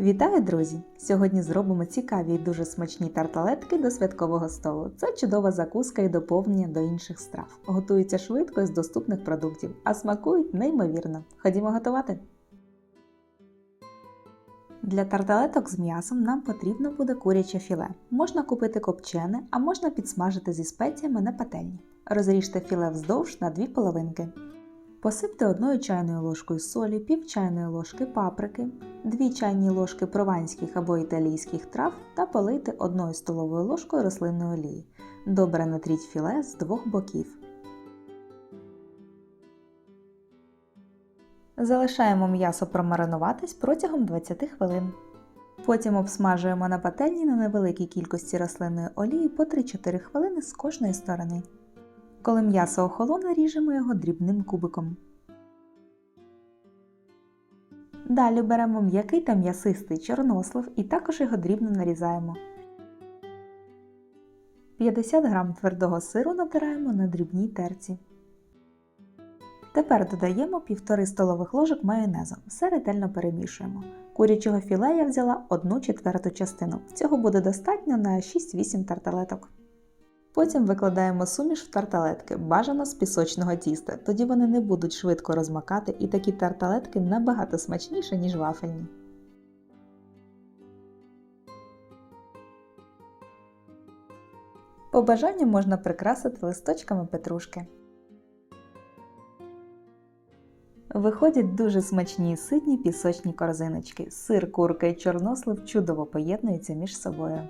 Вітаю, друзі! Сьогодні зробимо цікаві і дуже смачні тарталетки до святкового столу. Це чудова закуска і доповнення до інших страв. Готуються швидко і з доступних продуктів, а смакують неймовірно. Ходімо готувати. Для тарталеток з м'ясом нам потрібно буде куряче філе. Можна купити копчене, а можна підсмажити зі спеціями на пательні. Розріжте філе вздовж на дві половинки. Посипте одною чайною ложкою солі, пів чайної ложки паприки, 2 чайні ложки прованських або італійських трав та полийте 1 столовою ложкою рослинної олії. Добре натріть філе з двох боків. Залишаємо м'ясо промаринуватись протягом 20 хвилин. Потім обсмажуємо на пательні на невеликій кількості рослинної олії по 3-4 хвилини з кожної сторони. Коли м'ясо охолоне, ріжемо його дрібним кубиком. Далі беремо м'який та м'ясистий чорнослив і також його дрібно нарізаємо. 50 г твердого сиру натираємо на дрібній терці. Тепер додаємо 1,5 столових ложок майонезу. Все ретельно перемішуємо. Курячого філе я взяла 1 четверту частину. Цього буде достатньо на 6-8 тарталеток. Потім викладаємо суміш в тарталетки, бажано з пісочного тіста, тоді вони не будуть швидко розмакати і такі тарталетки набагато смачніші, ніж вафельні. По бажанню можна прикрасити листочками петрушки. Виходять дуже смачні і ситні пісочні корзиночки. Сир, курка і чорнослив чудово поєднуються між собою.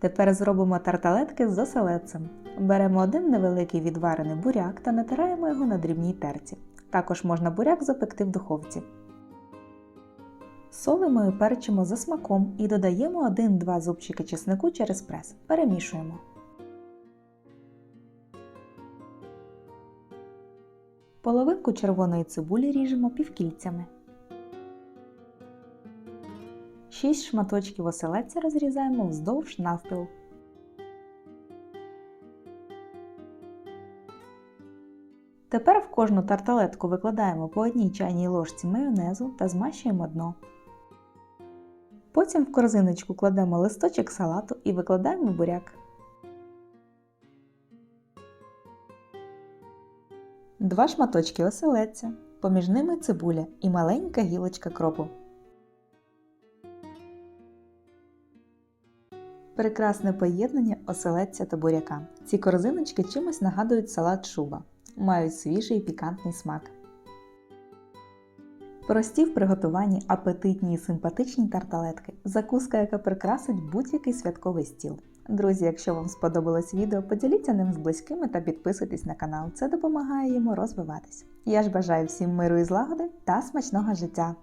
Тепер зробимо тарталетки з оселедцем. Беремо один невеликий відварений буряк та натираємо його на дрібній терці. Також можна буряк запекти в духовці. Солимо і перчимо за смаком і додаємо 1-2 зубчики чеснику через прес. Перемішуємо. Половинку червоної цибулі ріжемо півкільцями. 6 шматочків оселедця розрізаємо вздовж навпіл. Тепер в кожну тарталетку викладаємо по одній чайній ложці майонезу та змащуємо дно. Потім в корзиночку кладемо листочок салату і викладаємо буряк. Два шматочки оселедця, поміж ними цибуля і маленька гілочка кропу. Прекрасне поєднання оселедця та буряка. Ці корзиночки чимось нагадують салат шуба, мають свіжий і пікантний смак. Прості в приготуванні апетитні і симпатичні тарталетки, закуска, яка прикрасить будь-який святковий стіл. Друзі, якщо вам сподобалось відео, поділіться ним з близькими та підписуйтесь на канал. Це допомагає йому розвиватись. Я ж бажаю всім миру і злагоди та смачного життя!